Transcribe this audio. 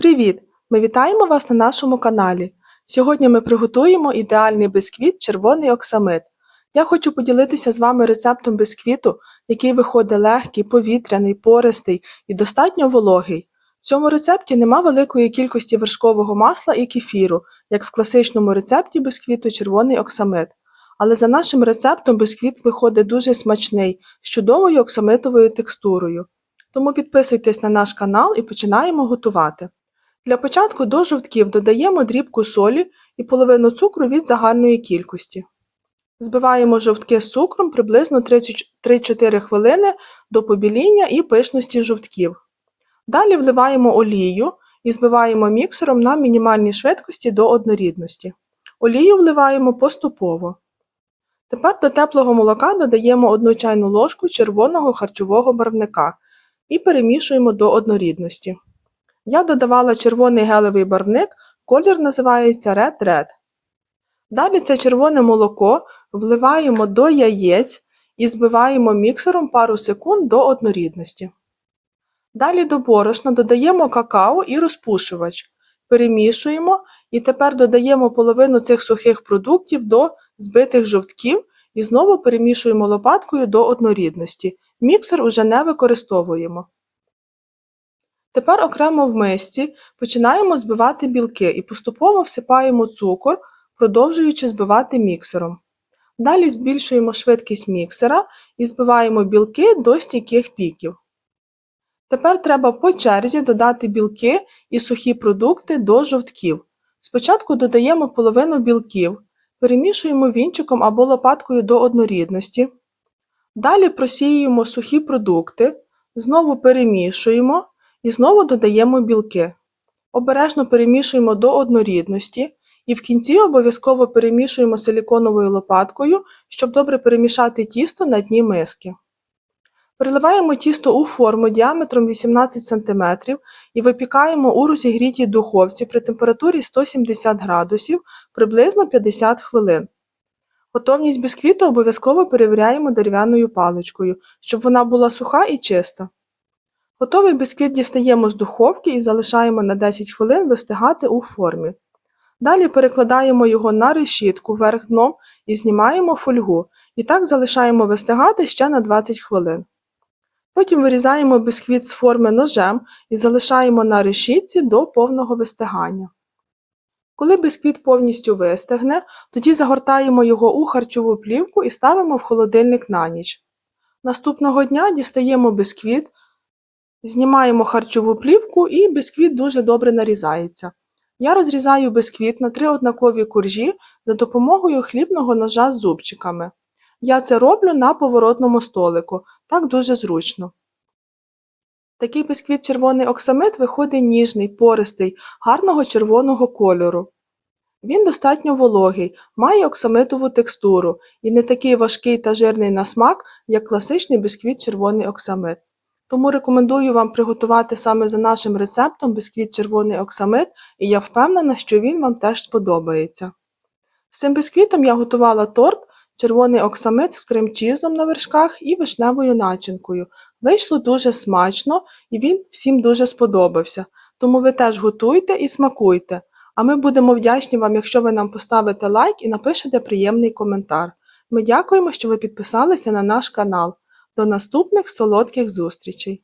Привіт! Ми вітаємо вас на нашому каналі. Сьогодні ми приготуємо ідеальний бисквіт червоний оксамит. Я хочу поділитися з вами рецептом бисквіту, який виходить легкий, повітряний, пористий і достатньо вологий. В цьому рецепті нема великої кількості вершкового масла і кефіру, як в класичному рецепті бисквіту червоний оксамит. Але за нашим рецептом бисквіт виходить дуже смачний, з чудовою оксамитовою текстурою. Тому підписуйтесь на наш канал і починаємо готувати. Для початку до жовтків додаємо дрібку солі і половину цукру від загальної кількості. Збиваємо жовтки з цукром приблизно 3-4 хвилини до побіління і пишності жовтків. Далі вливаємо олію і збиваємо міксером на мінімальній швидкості до однорідності. Олію вливаємо поступово. Тепер до теплого молока додаємо 1 чайну ложку червоного харчового барвника і перемішуємо до однорідності. Я додавала червоний гелевий барвник, колір називається Red Red. Далі це червоне молоко вливаємо до яєць і збиваємо міксером пару секунд до однорідності. Далі до борошна додаємо какао і розпушувач. Перемішуємо і тепер додаємо половину цих сухих продуктів до збитих жовтків і знову перемішуємо лопаткою до однорідності. Міксер уже не використовуємо. Тепер окремо в мисці починаємо збивати білки і поступово всипаємо цукор, продовжуючи збивати міксером. Далі збільшуємо швидкість міксера і збиваємо білки до стійких піків. Тепер треба по черзі додати білки і сухі продукти до жовтків. Спочатку додаємо половину білків, перемішуємо вінчиком або лопаткою до однорідності. Далі просіюємо сухі продукти, знову перемішуємо і знову додаємо білки. Обережно перемішуємо до однорідності і в кінці обов'язково перемішуємо силіконовою лопаткою, щоб добре перемішати тісто на дні миски. Переливаємо тісто у форму діаметром 18 см і випікаємо у розігрітій духовці при температурі 170 градусів приблизно 50 хвилин. Готовність бісквіту обов'язково перевіряємо дерев'яною паличкою, щоб вона була суха і чиста. Готовий бісквіт дістаємо з духовки і залишаємо на 10 хвилин вистигати у формі. Далі перекладаємо його на решітку вверх дном і знімаємо фольгу. І так залишаємо вистигати ще на 20 хвилин. Потім вирізаємо бісквіт з форми ножем і залишаємо на решітці до повного вистигання. Коли бісквіт повністю вистигне, тоді загортаємо його у харчову плівку і ставимо в холодильник на ніч. Наступного дня дістаємо бісквіт, знімаємо харчову плівку і бісквіт дуже добре нарізається. Я розрізаю бісквіт на три однакові коржі за допомогою хлібного ножа з зубчиками. Я це роблю на поворотному столику, так дуже зручно. Такий бісквіт червоний оксамит виходить ніжний, пористий, гарного червоного кольору. Він достатньо вологий, має оксамитову текстуру і не такий важкий та жирний на смак, як класичний бісквіт червоний оксамит. Тому рекомендую вам приготувати саме за нашим рецептом бісквіт червоний оксамит, і я впевнена, що він вам теж сподобається. З цим бісквітом я готувала торт, червоний оксамит з кремчізом на вершках і вишневою начинкою. Вийшло дуже смачно і він всім дуже сподобався. Тому ви теж готуйте і смакуйте. А ми будемо вдячні вам, якщо ви нам поставите лайк і напишете приємний коментар. Ми дякуємо, що ви підписалися на наш канал. До наступних солодких зустрічей!